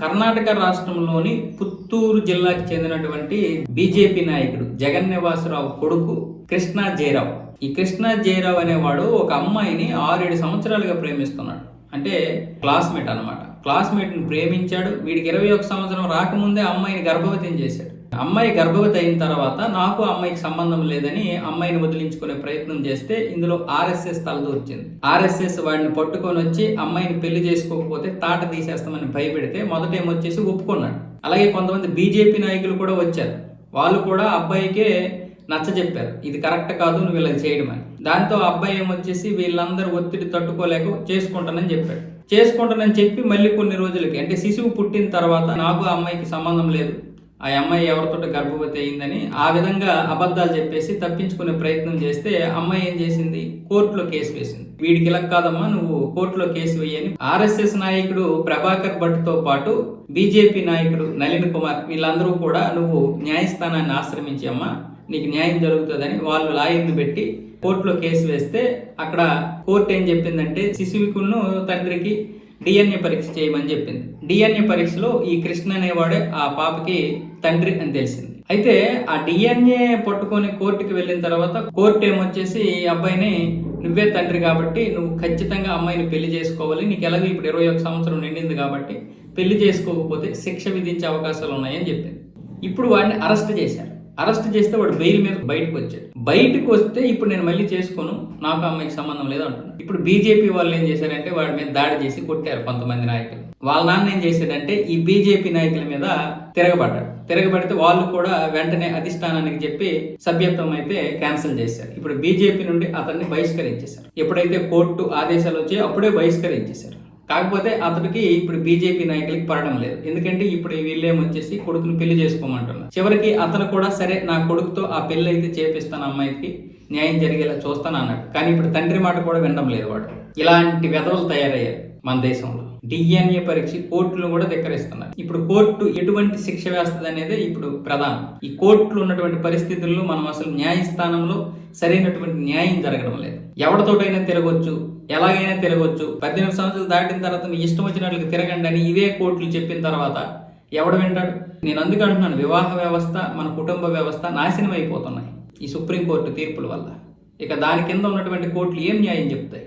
కర్ణాటక రాష్ట్రంలోని పుత్తూరు జిల్లాకు చెందినటువంటి బీజేపీ నాయకుడు జగన్ నివాసరావు కొడుకు కృష్ణా జయరావు. ఈ కృష్ణా జయరావు అనేవాడు ఒక అమ్మాయిని ఆరేడు సంవత్సరాలుగా ప్రేమిస్తున్నాడు. అంటే క్లాస్మేట్ అనమాట క్లాస్మేట్ని ప్రేమించాడు. వీడికి ఇరవై ఒక సంవత్సరం రాకముందే అమ్మాయిని గర్భవతిని చేశాడు. అమ్మాయి గర్భవతి అయిన తర్వాత నాకు అమ్మాయికి సంబంధం లేదని అమ్మాయిని వదిలించుకునే ప్రయత్నం చేస్తే ఇందులో ఆర్ఎస్ఎస్ తలదూర్చింది. ఆర్ఎస్ఎస్ వాడిని పట్టుకొని వచ్చి అమ్మాయిని పెళ్ళి చేసుకోకపోతే తాట తీసేస్తామని భయపెడితే మొదట ఏమొచ్చేసి ఒప్పుకున్నాడు. అలాగే కొంతమంది బీజేపీ నాయకులు కూడా వచ్చారు. వాళ్ళు కూడా అబ్బాయికే నచ్చ చెప్పారు. ఇది కరెక్ట్ కాదు నువ్వు ఇలా చేయడం అని దాంతో ఆ అబ్బాయి ఏమొచ్చేసి వీళ్ళందరూ ఒత్తిడి తట్టుకోలేక చేసుకుంటానని చెప్పాడు. చేసుకుంటానని చెప్పి మళ్ళీ కొన్ని రోజులకి అంటే శిశువు పుట్టిన తర్వాత నాకు అమ్మాయికి సంబంధం లేదు. ఆ అమ్మాయి ఎవరితోటి గర్భవతి అయిందని ఆ విధంగా అబద్ధాలు చెప్పేసి తప్పించుకునే ప్రయత్నం చేస్తే అమ్మాయి ఏం చేసింది? కోర్టులో కేసు వేసింది. వీడికి ఇలా కాదమ్మా నువ్వు కోర్టులో కేసు వేయని. ఆర్ఎస్ఎస్ నాయకుడు ప్రభాకర్ భట్తో పాటు బీజేపీ నాయకుడు నలిన్ కుమార్ వీళ్ళందరూ కూడా నువ్వు న్యాయస్థానాన్ని ఆశ్రమించి అమ్మా నీకు న్యాయం జరుగుతుందని వాళ్ళు లాయర్ని పెట్టి కోర్టులో కేసు వేస్తే అక్కడ కోర్టు ఏం చెప్పిందంటే శిశువుకును తండ్రికి డిఎన్ఏ పరీక్ష చేయమని చెప్పింది. డిఎన్ఏ పరీక్షలో ఈ కృష్ణ అనేవాడే ఆ పాపకి తండ్రి అని తెలిసింది. అయితే ఆ డిఎన్ఏ పట్టుకొని కోర్టుకి వెళ్ళిన తర్వాత కోర్టు ఏమొచ్చేసి ఈ అబ్బాయిని నువ్వే తండ్రి కాబట్టి నువ్వు ఖచ్చితంగా అమ్మాయిని పెళ్ళి చేసుకోవాలి. నీకు ఎలాగో ఇప్పుడు ఇరవై ఒక సంవత్సరం నిండింది కాబట్టి పెళ్ళి చేసుకోకపోతే శిక్ష విధించే అవకాశాలు ఉన్నాయని చెప్పింది. ఇప్పుడు వాడిని అరెస్ట్ చేశారు. అరెస్ట్ చేస్తే వాడు బెయిల్ మీద బయటకు వచ్చాడు. బయటకు వస్తే ఇప్పుడు నేను మళ్ళీ చేసుకోను నాకు అమ్మాయికి సంబంధం లేదు అంటున్నాను ఇప్పుడు బీజేపీ వాళ్ళు ఏం చేశారంటే వాడి మీద దాడి చేసి కొట్టారు కొంతమంది నాయకులు. వాళ్ళ నాన్న ఏం చేశాడంటే ఈ బీజేపీ నాయకుల మీద తిరగబడ్డాడు. తిరగబడితే వాళ్ళు కూడా వెంటనే అధిష్టానానికి చెప్పి సభ్యత్వం అయితే క్యాన్సిల్ చేశారు. ఇప్పుడు బీజేపీ నుండి అతన్ని బహిష్కరించేశారు. ఎప్పుడైతే కోర్టు ఆదేశాలు వచ్చాయో అప్పుడే బహిష్కరించేశారు. కాకపోతే అతనికి ఇప్పుడు బీజేపీ నాయకులకి పడడం లేదు. ఎందుకంటే ఇప్పుడు వీళ్ళేమొచ్చేసి కొడుకును కొడుకుని పెళ్ళి చేసుకోమంటున్నారు. చివరికి అతను కూడా సరే నా కొడుకుతో ఆ పెళ్ళి అయితే చేపిస్తాను అమ్మాయికి న్యాయం జరిగేలా చూస్తాను అన్నాడు. కానీ ఇప్పుడు తండ్రి మాట కూడా వినడం లేదు వాడు. ఇలాంటి వెధవలు తయారయ్యారు మన దేశంలో. డిఎన్ఏ పరీక్ష కోర్టులు కూడా ధిక్కరిస్తున్నారు. ఇప్పుడు కోర్టు ఎటువంటి శిక్ష వేస్తుంది అనేది ఇప్పుడు ప్రధానం. ఈ కోర్టులో ఉన్నటువంటి పరిస్థితుల్లో మనం అసలు న్యాయస్థానంలో సరైనటువంటి న్యాయం జరగడం లేదు. ఎవరితోటైనా తిరగొచ్చు ఎలాగైనా తిరగొచ్చు పద్దెనిమిది సంవత్సరాలు దాటిన తర్వాత నీ ఇష్టం వచ్చినట్లు తిరగండి అని ఇవే కోర్టులు చెప్పిన తర్వాత ఎవడు వింటాడు? నేను అందుకు అంటున్నాను వివాహ వ్యవస్థ మన కుటుంబ వ్యవస్థ నాశనం అయిపోతున్నాయి ఈ సుప్రీంకోర్టు తీర్పుల వల్ల. ఇక దాని కింద ఉన్నటువంటి కోర్టులు ఏం న్యాయం చెప్తాయి?